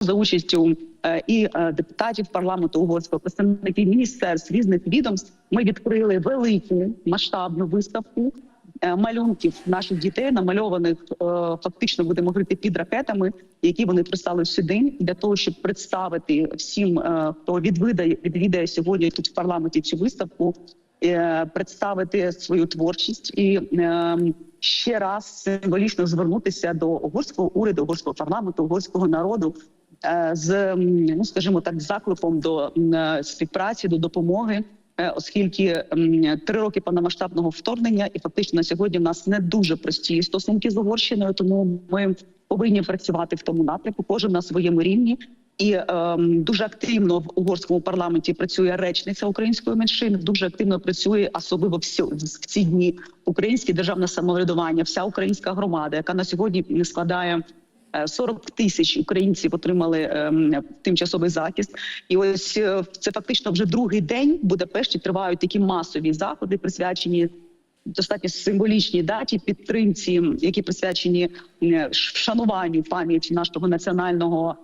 за участю е, і е, депутатів парламенту угорського, представників міністерств різних відомств, ми відкрили велику масштабну виставку е, малюнків наших дітей, намальованих фактично будемо говорити під ракетами, які вони прислали сюди для того, щоб представити всім, хто відвідає відвідає сьогодні тут в парламенті цю виставку, представити свою творчість і ще раз символічно звернутися до угорського уряду, угорського парламенту, угорського народу з ну скажімо так, закликом до е, співпраці, до допомоги. е, Оскільки три роки повномасштабного вторгнення, і фактично на сьогодні в нас не дуже прості стосунки з Угорщиною, тому ми повинні працювати в тому напрямку, кожен на своєму рівні. І ем, дуже активно в угорському парламенті працює речниця української меншини. Дуже активно працює особливо всі- в ці дні українське державне самоврядування, вся українська громада, яка на сьогодні складає е, 40 тисяч українців отримали ем, тимчасовий захист. І ось е, це фактично вже другий день в Будапешті тривають такі масові заходи, присвячені достатньо символічній даті підтримці, які присвячені е, вшануванню пам'яті нашого національного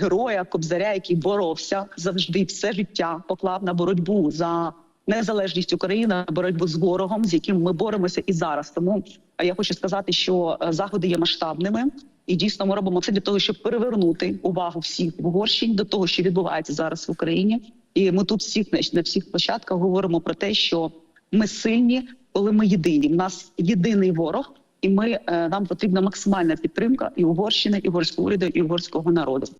героя Кобзаря, який боровся завжди все життя, поклав на боротьбу за незалежність України, боротьбу з ворогом, з яким ми боремося і зараз. Тому я хочу сказати, що е, заходи є масштабними. І дійсно ми робимо все для того, щоб перевернути увагу всіх в Угорщині до того, що відбувається зараз в Україні. І ми тут всіх на- на всіх площадках говоримо про те, що ми сильні, коли ми єдині. У нас єдиний ворог, і ми е, нам потрібна максимальна підтримка і Угорщини, і угорського уряду, і угорського народу.